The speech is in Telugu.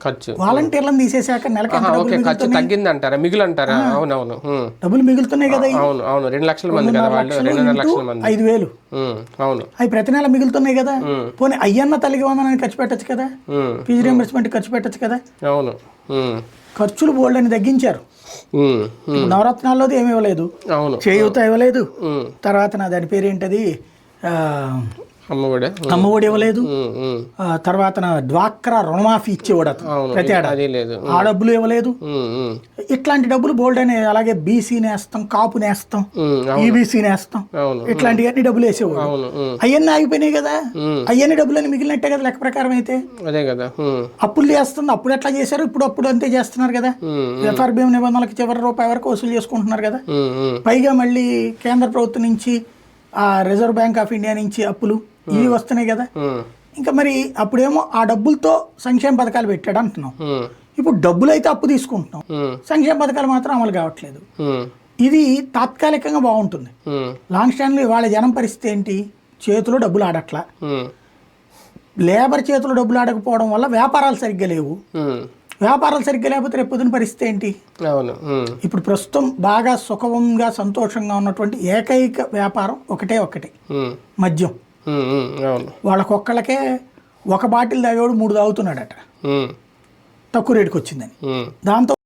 ఖర్చు. వాలంటీర్లను తీసేశాక నెలకి ఓకే ఖర్చు? తగ్గింది అంటారా మిగులు అంటారా అవునవును. డబ్బులు మిగులుతున్నాయి కదా అవును అవును. రెండు లక్షల మంది కదా వాళ్ళు. రెండున్నర లక్షల మంది. ఐదు వేలు. అవును. అవి ప్రతి నెల మిగులుతున్నాయి కదా? పోనీ అయ్యన్న తల్లికి వందనాన్ని ఖర్చు పెట్టచ్చు కదా? ఫీజు రియంబర్స్మెంట్ ఖర్చు పెట్టచ్చు కదా? అవును. ఖర్చులు బోల్డ్ అని తగ్గించారు నవరత్నాల్లోది ఏమి ఇవ్వలేదు. అవును. చేయూత ఇవ్వలేదు. తర్వాత నా దాని పేరు ఏంటది ఆ, అమ్మఒడే. ఇవ్వలేదు. తర్వాత డ్వాక్రా రుణమాఫీ ఇచ్చేవాడు అతను ప్రతి ఏడాది ఆ డబ్బులు ఇవ్వలేదు. ఇట్లాంటి డబ్బులు బోల్డ్ అని అలాగే బీసీ నేస్తాం కాపు నేస్తాం ఈబీసీ నేస్తాం. అవును ఇట్లాంటివన్నీ డబ్బులు వేసేవాడు. అవన్నీ ఆగిపోయినాయి కదా. అవన్నీ డబ్బులని మిగిలినట్టే కదా లెక్క ప్రకారం అయితే. అదే కదా అప్పులు చేస్తుంది అప్పుడు ఎట్లా చేశారు? ఇప్పుడు అప్పుడు అంతే చేస్తున్నారు కదా. ఎఫ్ఆర్బిఎం నిబంధనలకు చివరి రూపాయి వరకు వసూలు చేసుకుంటున్నారు కదా. పైగా మళ్ళీ కేంద్ర ప్రభుత్వం నుంచి ఆ రిజర్వ్ బ్యాంక్ ఆఫ్ ఇండియా నుంచి అప్పులు ఇవి వస్తున్నాయి కదా. ఉమ్, ఇంకా మరి అప్పుడేమో ఆ డబ్బులతో సంక్షేమ పథకాలు పెట్టాడు అంటున్నాం. ఉమ్, ఇప్పుడు డబ్బులు అయితే అప్పు తీసుకుంటున్నాం. సంక్షేమ పథకాలు మాత్రం అమలు కావట్లేదు. ఇది తాత్కాలికంగా బాగుంటుంది. లాంగ్ స్టాండ్లో వాళ్ళ జనం పరిస్థితి ఏంటి? చేతిలో డబ్బులు ఆడట్లా. లేబర్ చేతిలో డబ్బులు ఆడకపోవడం వల్ల వ్యాపారాలు సరిగ్గా లేవు. వ్యాపారాలు సరిగ్గా లేకపోతే రేపు పొద్దున పరిస్థితి ఏంటి? అవును. ఇప్పుడు ప్రస్తుతం బాగా సుఖంగా సంతోషంగా ఉన్నటువంటి ఏకైక వ్యాపారం ఒకటే ఒకటి. మద్యం. వాళ్ళకొక్కళ్ళకే ఒక బాటిల్ తాగేవాడు మూడు తాగుతున్నాడట. తక్కువ రేటుకి వచ్చిందని. దాంతో